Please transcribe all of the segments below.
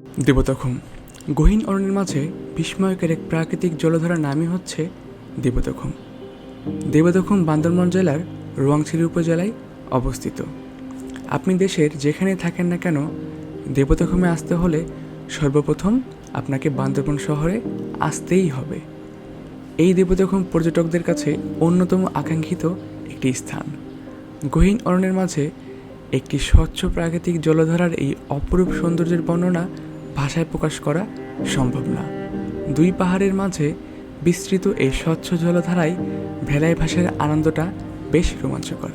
দেবতখম। গহীন অরণ্যের মাঝে বিস্ময়কের এক প্রাকৃতিক জলধারার নামই হচ্ছে দেবতখম। দেবতখম বান্দরবন জেলার রোয়াংছিরি উপজেলায় অবস্থিত। আপনি দেশের যেখানে থাকেন না কেন, দেবতখমে আসতে হলে সর্বপ্রথম আপনাকে বান্দরবন শহরে আসতেই হবে। এই দেবতখম পর্যটকদের কাছে অন্যতম আকাঙ্ক্ষিত একটি স্থান। গহীন অরণ্যের মাঝে একটি স্বচ্ছ প্রাকৃতিক জলধারার এই অপরূপ সৌন্দর্যের বর্ণনা ভাষায় প্রকাশ করা সম্ভব না। দুই পাহাড়ের মাঝে বিস্তৃত এই স্বচ্ছ জলধারায় ভেলাই ভাষার আনন্দটা বেশ রোমাঞ্চকর।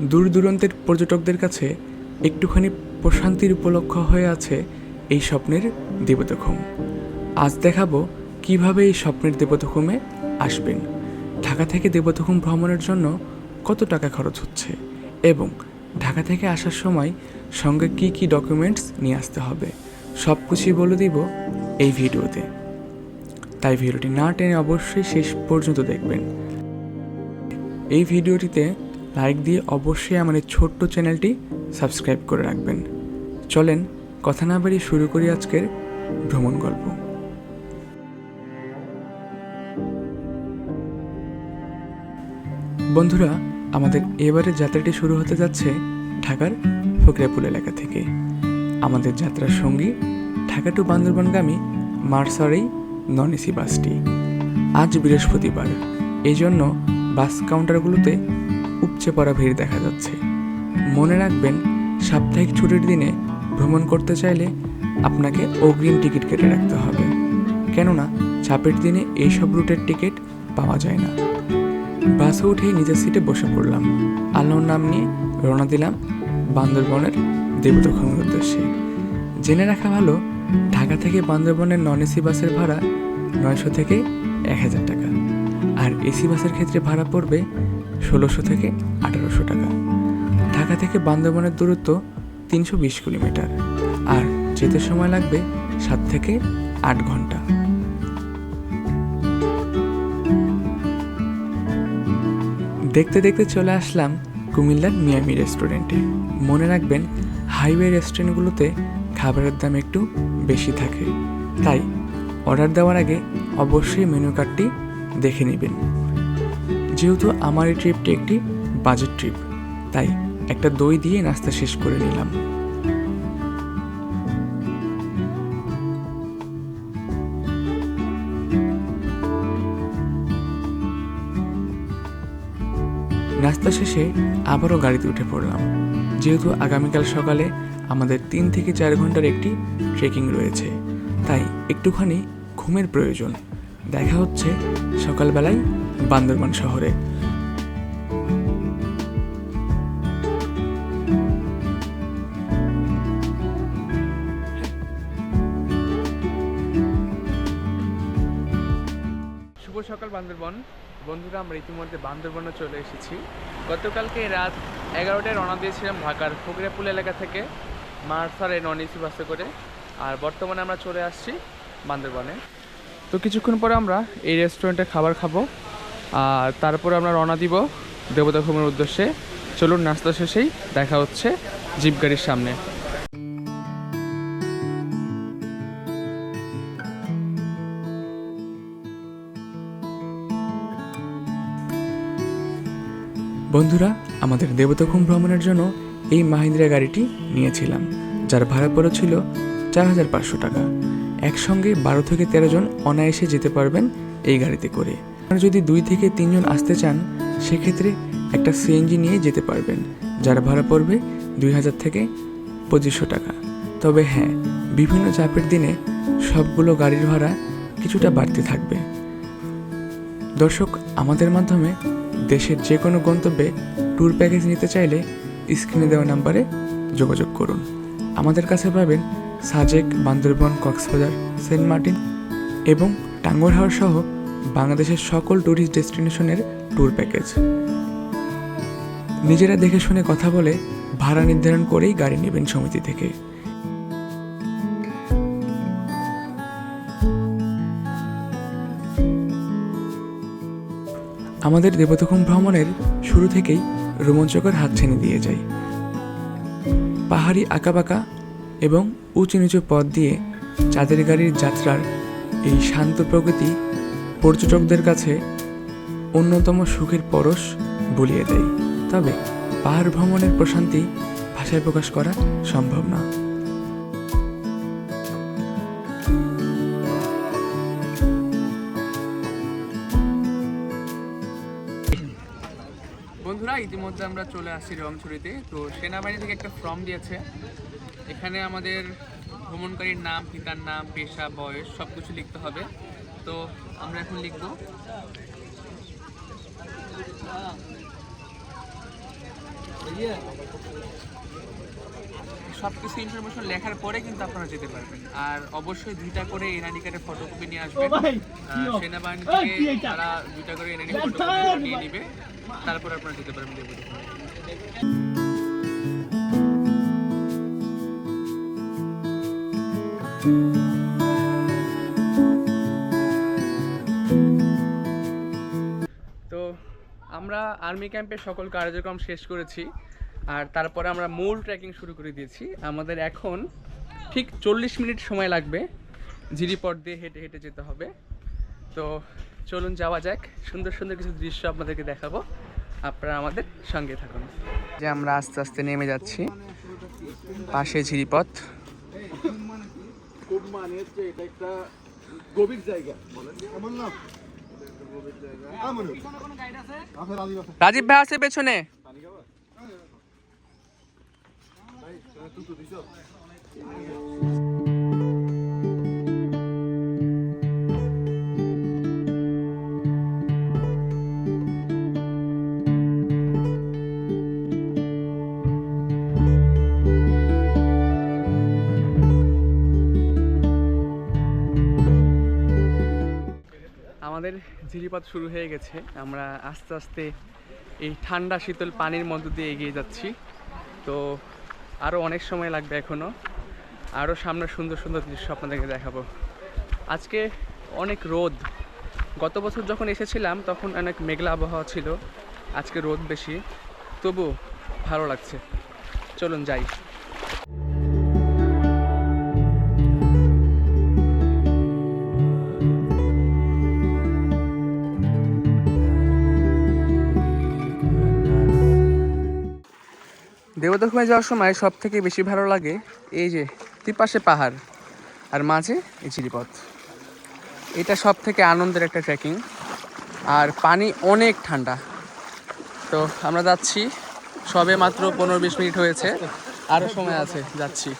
দূর দূরান্তের পর্যটকদের কাছে একটুখানি প্রশান্তির উপলক্ষ হয়ে আছে এই স্বপ্নের দেবতখম আজ দেখাবো কীভাবে এই স্বপ্নের দেবতখমে আসবেন। ঢাকা থেকে দেবতখম ভ্রমণের জন্য কত টাকা খরচ হচ্ছে? এবং ঢাকা থেকে আসার সময় সঙ্গে কি কি ডকুমেন্টস নিয়ে আসতে হবে? সব কিছুই বলে দিব এই ভিডিওতে। তাই ভিডিওটি না টেনে অবশ্যই শেষ পর্যন্ত দেখবেন। এই ভিডিওটিতে লাইক দিয়ে অবশ্যই এই ছোট্ট চ্যানেলটি সাবস্ক্রাইব করে রাখবেন। চলেন কথা না বাড়িয়ে শুরু করি আজকের ভ্রমণ গল্প। বন্ধুরা, আমাদের এবারের যাত্রাটি শুরু হতে যাচ্ছে ঢাকার ফকরিয়াপুল এলাকা থেকে। আমাদের যাত্রার সঙ্গী ঢাকা টু বান্দরবানগামী মার্সারেই নন এসি বাসটি। আজ বৃহস্পতিবার। এই জন্য বাস কাউন্টারগুলোতে উপচে পড়া ভিড় দেখা যাচ্ছে। মনে রাখবেন, সাপ্তাহিক ছুটির দিনে ভ্রমণ করতে চাইলে আপনাকে অগ্রিম টিকিট কেটে রাখতে হবে। কেননা, চাপের দিনে এইসব রুটের টিকিট পাওয়া যায় না। বাসে উঠেই নিজের সিটে বসে পড়লাম। আল্লাহর নাম নিয়ে রওনা দিলাম বান্দরবনের দেবদক্ষণের উদ্দেশ্যে। জেনে রাখা ভালো, ঢাকা থেকে বান্দরবনের নন এসি বাসের ভাড়া নয়শো থেকে এক হাজার টাকা। আর এসি বাসের ক্ষেত্রে ভাড়া পড়বে ষোলোশো থেকে আঠারোশো টাকা। ঢাকা থেকে বান্দরবনের দূরত্ব তিনশো বিশ কিলোমিটার। আর যেতে সময় লাগবে সাত থেকে আট ঘণ্টা। দেখতে দেখতে চলে আসলাম কুমিল্লার মিয়ামি রেস্টুরেন্টে। মনে রাখবেন হাইওয়ে রেস্টুরেন্টগুলোতে খাবারের দাম একটু বেশি থাকে। তাই অর্ডার দেওয়ার আগে অবশ্যই মেনু কার্ডটি দেখে নেবেন। যেহেতু আমার এই ট্রিপটি একটি বাজেট ট্রিপ, তাই একটা দই দিয়ে নাস্তা শেষ করে নিলাম। নাস্তা শেষে আবারও গাড়িতে উঠে পড়লাম। যেহেতু আগামীকাল সকালে আমাদের তিন থেকে চার ঘণ্টার একটি ট্রেকিং রয়েছে, তাই একটুখানি ঘুমের প্রয়োজন। দেখা হচ্ছে সকালবেলায় বান্দরবান শহরে। শুভ সকাল বান্দরবন। বন্ধুরা, আমরা ইতিমধ্যে বান্দরবনে চলে এসেছি। গতকালকে রাত এগারোটায় রওনা দিয়েছিলাম ঢাকার ফকরিয়াপুল এলাকা থেকে মারসারে নন এসি বাসে করে। আর বর্তমানে আমরা চলে আসছি বান্দরবনে। তো কিছুক্ষণ পরে আমরা এই রেস্টুরেন্টে খাবার খাব। আর তারপরে আমরা রওনা দিব দেবতাখমের উদ্দেশ্যে। চলুন, নাস্তা শেষেই দেখা হচ্ছে জিপ গাড়ির সামনে। বন্ধুরা, আমাদের দেবতাখুম ভ্রমণের জন্য এই মাহিন্দ্রা গাড়িটি নিয়েছিলাম, যার ভাড়া পড়েছিল চার হাজার পাঁচশো টাকা। একসঙ্গে বারো থেকে তেরো জন অনায়াসে যেতে পারবেন এই গাড়িতে করে। যদি দুই থেকে তিনজন আসতে চান, সেক্ষেত্রে একটা সিএনজি নিয়ে যেতে পারবেন, যার ভাড়া পড়বে দুই হাজার থেকে পঁচিশশো টাকা। তবে হ্যাঁ বিভিন্ন চাপের দিনে সবগুলো গাড়ির ভাড়া কিছুটা বাড়তে থাকবে। দর্শক, আমাদের মাধ্যমে দেশের যে কোনো গন্তব্যে ট্যুর প্যাকেজ নিতে চাইলে স্ক্রিনে দেওয়া নাম্বারে যোগাযোগ করুন। আমাদের কাছে পাবেন সাজেক, বান্দরবন, কক্সবাজার, সেন্ট মার্টিন এবং টাঙ্গরহাওর সহ বাংলাদেশের সকল ট্যুরিস্ট ডেস্টিনেশনের ট্যুর প্যাকেজ নিজেরা দেখে শুনে কথা বলে ভাড়া নির্ধারণ করেই গাড়ি নেবেন সমিতি থেকে। আমাদের দেবতখম ভ্রমণের শুরু থেকেই রোমাঞ্চকর হাতছানি দিয়ে যায়। পাহাড়ি আঁকাবাঁকা এবং উঁচু নিচু পথ দিয়ে চাঁদের গাড়ির যাত্রার এই শান্ত প্রকৃতি পর্যটকদের কাছে অন্যতম সুখের পরশ বুলিয়ে দেয়। তবে পাহাড় ভ্রমণের প্রশান্তি ভাষায় প্রকাশ করা সম্ভব না। আমরা চলে আসছি রংছড়িতে। তো সেনাবাহিনী থেকে একটা ফর্ম দিয়েছে। এখানে আমাদের ভ্রমণকারীর নাম, পিতার নাম, পেশা, বয়স সব কিছু লিখতে হবে। তো আমরা এখন লিখব। সব কিছু ইনফরমেশন লেখার পরে কিন্তু আপনারা যেতে পারবেন। আর অবশ্যই দুইটা করে এনআইডি কার্ডের ফটোকপি নিয়ে আসবেন। সেনাবাহিনী থেকে তারা দুইটা করে এনআইডি ফটোকপি নিয়ে নিবে। তারপর আপনারা যেতে পারবেন আমরা আর্মি ক্যাম্পের সকল কার্যক্রম শেষ করেছি। আর তারপরে আমরা মূল ট্রেকিং শুরু করে দিয়েছি। আমাদের এখন ঠিক চল্লিশ মিনিট সময় লাগবে। জিরিপট দিয়ে হেঁটে হেঁটে যেতে হবে। তো চলুন যাওয়া যাক। সুন্দর সুন্দর কিছু দৃশ্য আপনাদেরকে দেখাবো। আপনারা আমাদের সঙ্গে থাকুন। যে আমরা আস্তে আস্তে নেমে যাচ্ছি পাশে ঝিরিপথ। রাজীব ভাই আছে এটা আমাদের ঝিরিপথ শুরু হয়ে গেছে। আমরা আস্তে আস্তে এই ঠান্ডা শীতল পানির মধ্য দিয়ে এগিয়ে যাচ্ছি। তো আরও অনেক সময় লাগবে এখনও আরও সামনে সুন্দর সুন্দর দৃশ্য আপনাদেরকে দেখাবো। আজকে অনেক রোদ। গত বছর যখন এসেছিলাম তখন অনেক মেঘলা আবহাওয়া ছিল। আজকে রোদ বেশি। তবু ভালো লাগছে। চলুন যাই। দেবদখমে যাওয়ার সময় সব থেকে বেশি ভালো লাগে এই যে তিপাশে পাহাড় আর মাঝে এই চিরিপথ এটা সব থেকে আনন্দের একটা ট্রেকিং আর পানি অনেক ঠান্ডা। তো আমরা যাচ্ছি। সবে মাত্র পনেরো বিশ মিনিট হয়েছে। আরও সময় আছে, যাচ্ছি।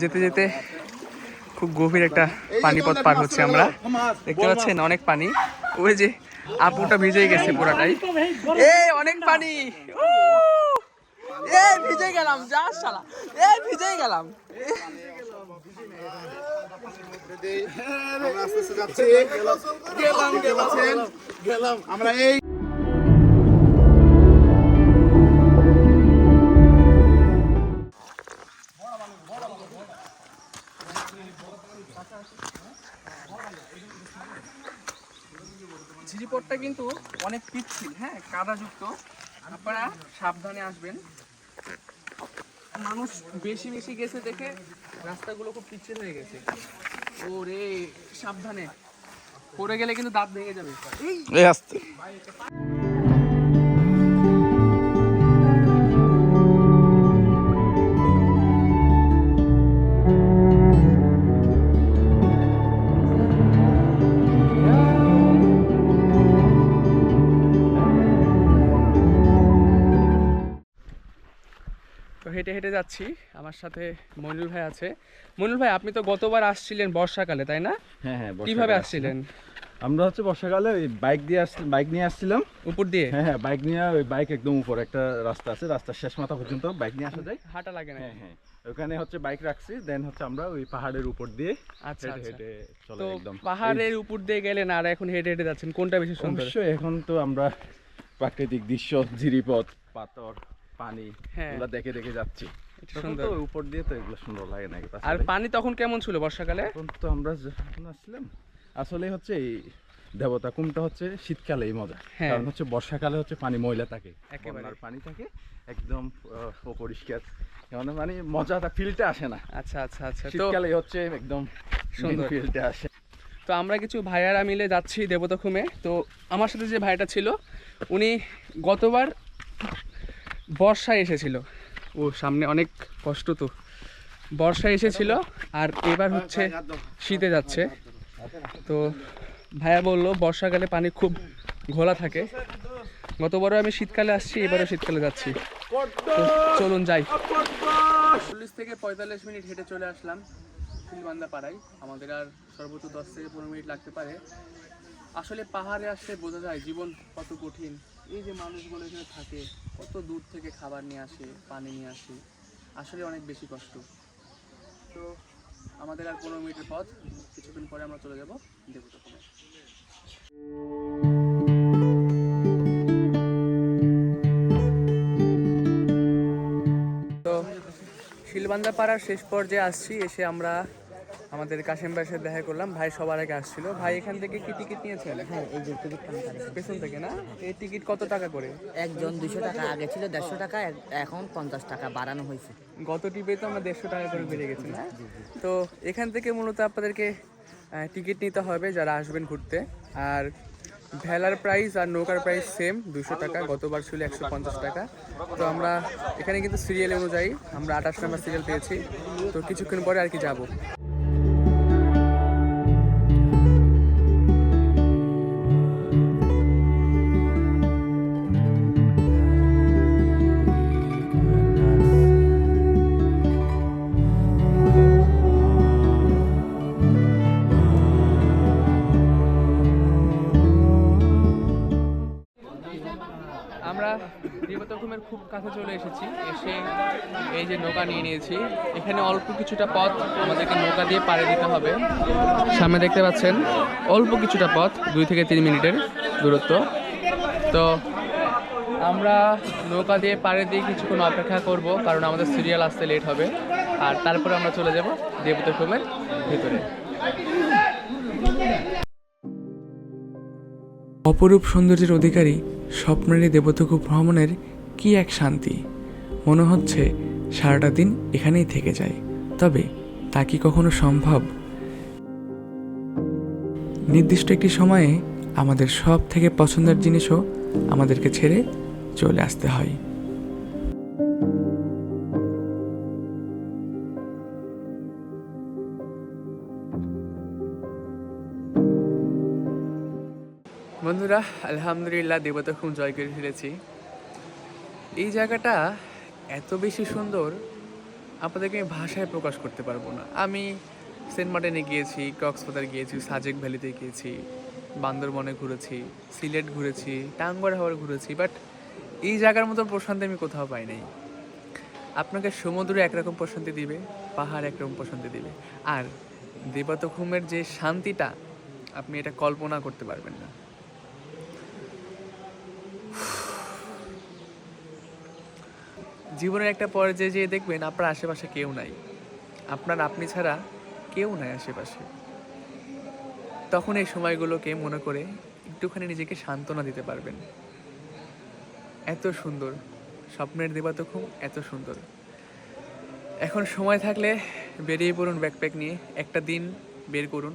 যেতে যেতে খুব গভীর একটা পানিপথ পার হচ্ছে আমরা। দেখতে পাচ্ছেন অনেক পানি। ওই যে আপুটা ভিজে গেছে পুরাটাই। এ অনেক পানি। এ গেলাম, যা এ গেলাম। আমরা এই অনেক পিচ্ছিল হ্যাঁ কাদাযুক্ত। আপনারা সাবধানে আসবেন। মানুষ বেশি বেশি গেছে দেখে রাস্তাগুলো খুব পিচ্ছিল হয়ে গেছে। ও রে সাবধানে। পড়ে গেলে কিন্তু দাঁত ভেঙে যাবে। এই আস্তে। যাচ্ছি। আমার সাথে মইনুল ভাই আছে। মইনুল ভাই আপনি তো গতবার আসছিলেন বর্ষাকালে তাই না? হ্যাঁ হ্যাঁ কীভাবে আসছিলেন? আমরা হচ্ছে বর্ষাকালে ওই বাইক দিয়ে আসছি বাইক নিয়ে আসছিলাম। উপর দিয়ে? হ্যাঁ হ্যাঁ বাইক নিয়ে ওই বাইক একদম উপর একটা রাস্তা আছে রাস্তার শেষ মাথা পর্যন্ত বাইক নিয়ে আসা যায়। হাঁটা লাগে না হ্যাঁ হ্যাঁ ওখানে হচ্ছে বাইক রাখছি দেন হচ্ছে আমরা ওই পাহাড়ের উপর দিয়ে আচ্ছা হেঁটে আচ্ছা। হেঁটে চলে একদম। পাহাড়ের উপর দিয়ে গেলেন আর এখন হেঁটে হেঁটে যাচ্ছেন কোনটা বেশি সুন্দর? অবশ্যই এখন তো আমরা প্রাকৃতিক দৃশ্য ঝিরিপথ পাথর পানি হ্যাঁ। এগুলো দেখে দেখে যাচ্ছি। সুন্দর। উপর দিয়ে তো এগুলো সুন্দর লাগে নাকি আর পানি তখন কেমন ছিল বর্ষাকালে? তো আমরা যখন আসছিলাম আসলে হচ্ছে এই দেবতা কুমটা হচ্ছে শীতকালেই মজা। হ্যাঁ। কারণ হচ্ছে বর্ষাকালে হচ্ছে পানি ময়লা থাকে। একেবারে। পানি থাকে একদম আহ, অপরিষ্কার। মানে মানে মজাটা ফিলটা আসে না। আচ্ছা আচ্ছা আচ্ছা। শীতকালে হচ্ছে একদম সুন্দর। ফিলটা আসে। তো আমরা কিছু ভাইয়ারা মিলে যাচ্ছি দেবতখুমে তো আমার সাথে যে ভাইটা ছিল উনি গতবার বর্ষায় এসেছিল। ও, সামনে অনেক কষ্ট তো। বর্ষা এসেছিল আর এবার হচ্ছে শীতে যাচ্ছে। তো ভাইয়া বলল, বর্ষাকালে পানি খুব ঘোলা থাকে। গতবারও আমি শীতকালে আসছি, এবারও শীতকালে যাচ্ছি। চলুন যাই। চল্লিশ থেকে পঁয়তাল্লিশ মিনিট হেঁটে চলে আসলাম ফুলবান্দা পাড়ায় আমাদের আর সর্বোচ্চ দশ থেকে পনেরো মিনিট লাগতে পারে। আসলে পাহাড়ে আসলে বোঝা যায় জীবন কত কঠিন। এই যে মানুষগুলো এখানে থাকে, কত দূর থেকে খাবার নিয়ে আসে, পানি নিয়ে আসে, আসলে অনেক বেশি কষ্ট। তো আমাদের আর পনেরো মিনিটের পথ, কিছুক্ষণ পরে আমরা চলে যাব দেবতখমে তো শিলবান্দা পাড়ার শেষ পর্যায়ে আসছি, এসে আমরা আমাদের কাশেম ভাইয়ের সাথে দেখা করলাম। ভাই সবার আগে আসছিল। ভাই এখান থেকে কি টিকিট নিয়েছেন? হ্যাঁ এই যে টিকিট পেছন থেকে না? এই টিকিট কত টাকা করে? একজন দুশো টাকা আগে ছিল দেড়শো টাকা এখন পঞ্চাশ টাকা বাড়ানো হয়েছে। গত টিপে তো আমরা দেড়শো টাকা করে বেড়ে গেছি না তো এখান থেকে মূলত আপনাদেরকে টিকিট নিতে হবে যারা আসবেন ঘুরতে। আর ভেলার প্রাইস আর নৌকার প্রাইস সেম দুশো টাকা। গতবার ছিল একশো পঞ্চাশ টাকা। তো আমরা এখানে কিন্তু সিরিয়াল অনুযায়ী আমরা আঠাশ নাম্বার সিরিয়াল পেয়েছি। তো কিছুক্ষণ পরে আর কি যাব। আমরা দেবতকুমের খুব কাছে চলে এসেছি। এসে এই যে নৌকা নিয়ে নিয়েছি। এখানে অল্প কিছুটা পথ আমাদেরকে নৌকা দিয়ে পাড়ি দিতে হবে। সামনে দেখতে পাচ্ছেন, অল্প কিছুটা পথ, দুই থেকে তিন মিনিটের দূরত্ব। তো আমরা নৌকা দিয়ে পাড়ে দিয়ে কিছুক্ষণ অপেক্ষা করব, কারণ আমাদের সিরিয়াল আসতে লেট হবে। আর তারপরে আমরা চলে যাব দেবতকুমের ভিতরে। অপরূপ সৌন্দর্যের অধিকারী স্বপ্নেরই দেবতকু ভ্রমণের কি এক শান্তি? মনে হচ্ছে সারাটা দিন এখানেই থেকে যায়। তবে তা কি কখনো সম্ভব? নির্দিষ্ট একটি সময়ে আমাদের সব থেকে পছন্দের জিনিসও আমাদেরকে ছেড়ে চলে আসতে হয়। বন্ধুরা, আলহামদুলিল্লাহ দেবতখন জয় করে ফেলেছি। এই জায়গাটা এত বেশি সুন্দর, আপনাদেরকে আমি ভাষায় প্রকাশ করতে পারব না। আমি সেন্ট মার্টিনে গিয়েছি, কক্সবাজার গিয়েছি, সাজেক ভ্যালিতে গিয়েছি, বান্দরবনে ঘুরেছি, সিলেট ঘুরেছি, টাঙ্গর হাওয়ার ঘুরেছি, বাট এই জায়গার মতো প্রশান্তি আমি কোথাও পাই নাই। আপনাকে সমুদ্র একরকম প্রশান্তি দিবে, পাহাড় একরকম প্রশান্তি দিবে। আর দেবতখুমের যে শান্তিটা, আপনি এটা কল্পনা করতে পারবেন না। জীবনের একটা পর্যায়ে যেয়ে দেখবেন আপনার আশেপাশে কেউ নাই। আপনার আপনি ছাড়া কেউ নাই আশেপাশে। তখন এই সময়গুলোকে মনে করে একটুখানি নিজেকে সান্ত্বনা দিতে পারবেন। এত সুন্দর। স্বপ্নের দেবা তো খুব এত সুন্দর। এখন সময় থাকলে বেরিয়ে পড়ুন ব্যাকপ্যাক নিয়ে। একটা দিন বের করুন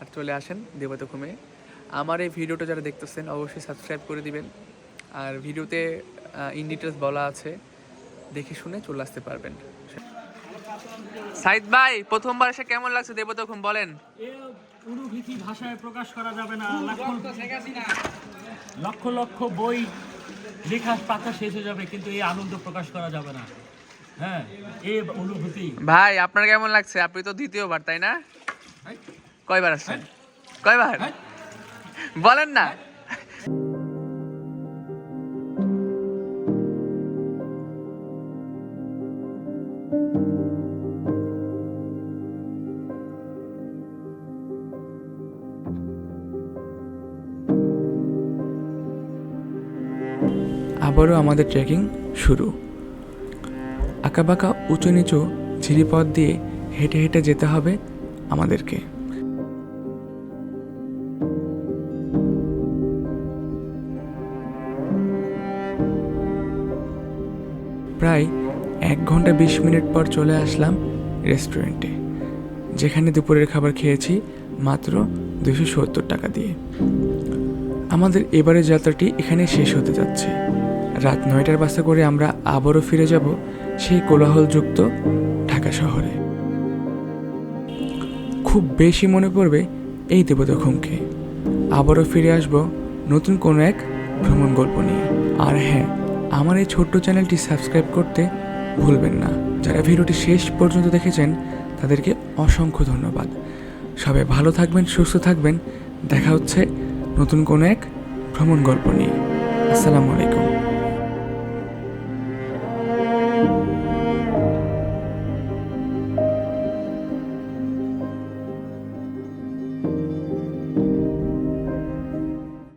আর চলে আসেন দেবতখুমে আমার এই ভিডিওটা যারা দেখতেছেন, অবশ্যই সাবস্ক্রাইব করে দিবেন। আর ভিডিওতে ইন ডিটেলস বলা আছে। দেখে শুনে চলে আসতে পারবেন। সাইদ ভাই প্রথমবার এসে কেমন লাগছে দেবতখুম বলেন? এ ভাষায় প্রকাশ করা যাবে না। লক্ষ লক্ষ বই লেখা পাতা শেষ হয়ে যাবে কিন্তু এই আনন্দ প্রকাশ করা যাবে না। হ্যাঁ এ অনুভূতি। ভাই আপনার কেমন লাগছে? আপনি তো দ্বিতীয়বার তাই না? কয়বার আসছেন? কয়বার? বলেন না। আবারও আমাদের ট্রেকিং শুরু। আঁকাবাঁকা উঁচু নিচু ঝিরিপথ দিয়ে হেঁটে হেঁটে যেতে হবে আমাদেরকে। প্রায় এক ঘণ্টা বিশ মিনিট পর চলে আসলাম রেস্টুরেন্টে, যেখানে দুপুরের খাবার খেয়েছি মাত্র দুশো সত্তর টাকা দিয়ে। আমাদের এবারের যাত্রাটি এখানে শেষ হতে যাচ্ছে। রাত নয়টার বাসে করে আমরা আবারও ফিরে যাব সেই কোলাহলযুক্ত ঢাকা শহরে। খুব বেশি মনে পড়বে এই দেবদখমকে আবারও ফিরে আসব নতুন কোনো এক ভ্রমণ গল্প নিয়ে। আর হ্যাঁ আমার এই ছোট্ট চ্যানেলটি সাবস্ক্রাইব করতে ভুলবেন না। যারা ভিডিওটি শেষ পর্যন্ত দেখেছেন, তাদেরকে অসংখ্য ধন্যবাদ। সবাই ভালো থাকবেন, সুস্থ থাকবেন। দেখা হচ্ছে নতুন কোনো এক ভ্রমণ গল্প নিয়ে। আসসালামু আলাইকুম।